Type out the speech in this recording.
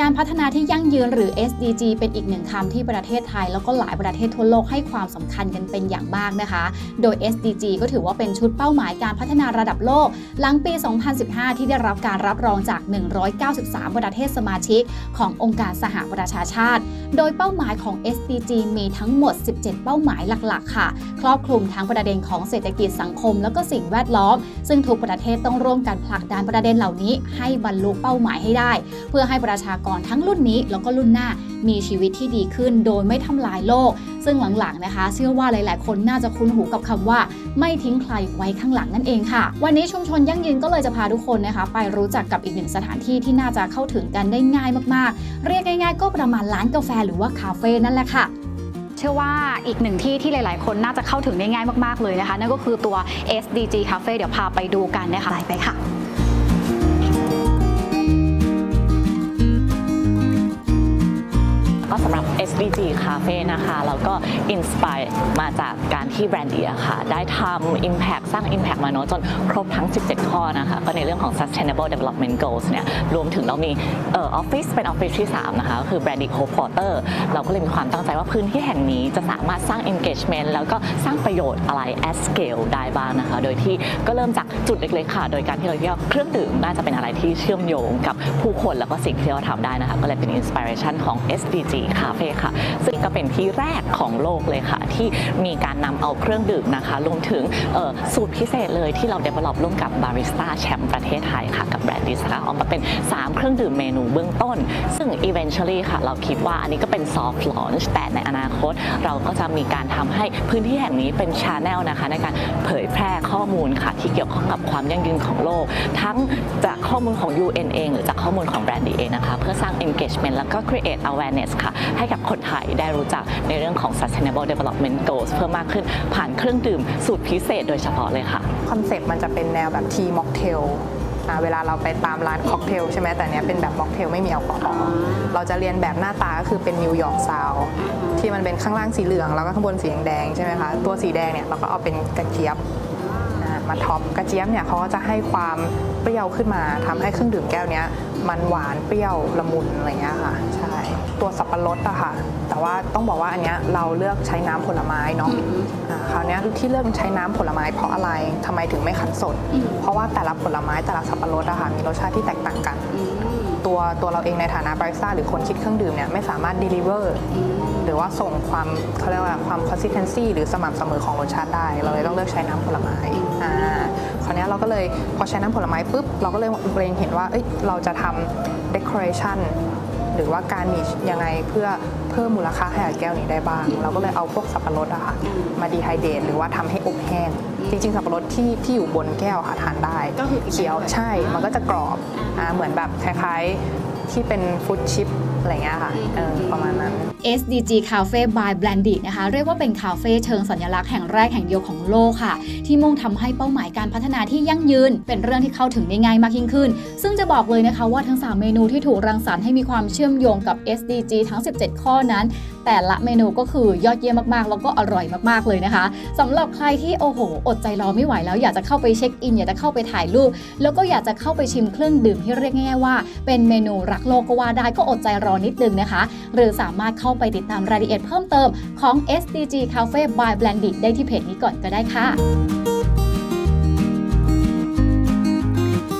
การพัฒนาที่ยั่งยืนหรือ SDG เป็นอีกหนึ่งคำที่ประเทศไทย แล้วก็หลายประเทศทั่วโลกให้ความสำคัญกันเป็นอย่างมากนะคะ โดย SDG ก็ถือว่าเป็นชุดเป้าหมายการพัฒนาระดับโลก หลังปี 2015 ที่ได้รับการรับรองจาก 193 ประเทศสมาชิก ขององค์การสหประชาชาติ โดยเป้าหมายของ SDG มีทั้งหมด 17 เป้าหมายหลักๆ ค่ะ ครอบคลุมทั้งประเด็นของเศรษฐกิจสังคม แล้วก็สิ่งแวดล้อม ซึ่งทุกประเทศต้องร่วมกันผลักดันประเด็นเหล่านี้ ให้บรรลุเป้าหมายให้ได้ เพื่อให้ประชากรทั้งรุ่นนี้แล้วก็รุ่นหน้ามีชีวิตที่ดีขึ้น โดยไม่ทำลายโลก ซึ่งหลังๆนะคะ เชื่อว่าหลาย ๆ คนน่าจะคุ้นหูกับคำว่า ไม่ทิ้งใครไว้ข้างหลังนั่นเองค่ะ วันนี้ชุมชนยั่งยืนก็เลยจะพาทุกคนนะคะ ไปรู้จักกับอีกหนึ่งสถานที่ที่น่าจะเข้าถึงกันได้ง่ายมากๆ เรียกง่าย ๆ ก็ประมาณร้านกาแฟหรือว่าคาเฟ่นั่นแหละค่ะเชื่อว่าอีกหนึ่งที่ที่หลาย ๆ คนน่าจะเข้าถึงได้ง่ายมาก ๆ เลยนะคะ นั่นก็คือตัว SDG Cafe เดี๋ยวพาไปดูกันนะคะไปค่ะ SDG Cafe นะคะ แล้วก็อินสปายมาจากการที่แบรนด์เดียค่ะ ได้ทำ Impact สร้าง Impact มาเนอะจนครบทั้ง 17 ข้อนะคะ ก็ในเรื่องของ Sustainable Development Goals เนี่ย รวมถึงเรามีเออออฟฟิศเป็นออฟฟิศที่ 3 นะคะก็คือ Branding Hope Quarter เราก็เลยมีความตั้งใจว่าพื้นที่แห่งนี้จะสามารถสร้าง engagement แล้วก็สร้างประโยชน์อะไร at scale ได้บ้างนะคะ โดยที่ก็เริ่มจากจุดเล็กๆค่ะ โดยการที่เราคิดว่าเครื่องดื่มน่าจะเป็นอะไรที่เชื่อมโยงกับผู้คนแล้วก็สิ่งที่เราทำได้นะคะ ก็เลยเป็น inspiration ของ SDG Cafe ค่ะ ซึ่งก็เป็นที่แรกของโลกเลยค่ะ ที่มีการนำเอาเครื่องดื่มนะคะรวมถึงสูตรพิเศษเลยที่เรา develop ร่วมกับบาริสต้าแชมป์ประเทศไทยค่ะ กับแบรนด์ดิสค่ะออกมาเป็น 3 เครื่องดื่มเมนูเบื้องต้น ซึ่ง eventually ค่ะ เราคิดว่าอันนี้ก็เป็น soft launch แต่ในอนาคต เราก็จะมีการทำให้พื้นที่แห่งนี้เป็น channel นะคะในการเผยแพร่ข้อมูลค่ะ ที่เกี่ยวข้องกับความยั่งยืนของโลก ทั้งจากข้อมูลของ UN เอง หรือจากข้อมูลของแบรนด์ดีเองนะคะ เพื่อสร้าง engagement แล้วก็ create awareness ค่ะ ให้กับคนไทยได้รู้จักในเรื่องของ sustainable development goals เพิ่มมากขึ้นผ่านเครื่องดื่มสูตรพิเศษโดยเฉพาะเลยค่ะ คอนเซ็ปต์มันจะเป็นแนวแบบทีม็อกเทลเวลาเราไปตามร้านค็อกเทลใช่ไหมแต่เนี้ยเป็นแบบม็อกเทลไม่มีแอลกอฮอล์เราจะเรียนแบบหน้าตาก็คือเป็นนิวยอร์กซาวที่มันเป็นข้างล่างสีเหลืองแล้วก็ข้างบนสีแดงใช่ไหมคะตัวสีแดงเนี่ยเราก็เอาเป็นกระเจี๊ยบ มาท็อปกระเจี๊ยบเนี่ยเขาก็จะให้ความเปรี้ยวขึ้นมาทำให้เครื่องดื่มแก้วเนี้ยมันหวานเปรี้ยวละมุนอะไรเงี้ยค่ะใช่ตัวสับปะรดอะค่ะ แต่ว่าต้องบอกว่าอันเนี้ยเราเลือกใช้น้ำผลไม้เนาะอ่าคราวเนี้ยที่เลือกใช้น้ำผลไม้เพราะอะไรทำไมถึงไม่คั้นสด เพราะว่าแต่ละผลไม้แต่ละสับปะรดอะค่ะมีรสชาติที่แตกต่างกัน ตัวตัวเราเองในฐานะบาริสต้าหรือคนคิดเครื่องดื่มเนี่ยไม่สามารถ deliver หรือว่าส่งความเขาเรียกว่าความ consistency หรือสม่ำเสมอของรสชาติได้ เราเลยต้องเลือกใช้น้ำผลไม้อ่าคราวนี้เราก็เลยพอใช้น้ำผลไม้ปุ๊บเราก็เลยเล็งเห็นว่าเอ้ยเราจะทำ decoration หรือว่าการมียังไงเพื่อ เพิ่มมูลค่าให้กับแก้วนี้ได้บ้าง เราก็เลยเอาพวกสับปะรดอะค่ะมาดีไฮเดตหรือว่าทำให้อบแห้ง จริงๆ สับปะรดที่ที่อยู่บนแก้วค่ะทานได้ก็คือเคี้ยวใช่ มันก็จะกรอบอ่าเหมือนแบบคล้ายๆที่เป็นฟุตชิปอะไรเงี้ยค่ะเออประมาณนั้น SDG Cafe by Blandy นะคะ เรียกว่าเป็นคาเฟ่เชิงสัญลักษณ์แห่งแรกแห่งเดียวของโลกค่ะ ที่มุ่งทำให้เป้าหมายการพัฒนาที่ยั่งยืน เป็นเรื่องที่เข้าถึงได้ง่ายมากยิ่งขึ้น ซึ่งจะบอกเลยนะคะว่าทั้ง 3 เมนูที่ถูกรังสรรค์ให้มีความเชื่อมโยงกับ SDG ทั้ง 17 ข้อนั้น แต่ละเมนูก็คือยอดเยี่ยมมากๆ แล้วก็อร่อยมากๆเลยนะคะสำหรับใครที่โอ้โห อดใจรอไม่ไหวแล้วอยากจะเข้าไปเช็คอินอยากจะเข้าไปถ่ายรูป แล้วก็อยากจะเข้าไปชิมเครื่องดื่มที่เรียกง่ายๆว่า เป็นเมนูรักโลกก็ว่าได้ก็อดใจรอนิดนึงนะคะ หรือสามารถเข้าไปติดตามรายละเอียดเพิ่มเติมของ SDG Cafe by Blandy ได้ที่เพจนี้ก่อนก็ได้ค่ะ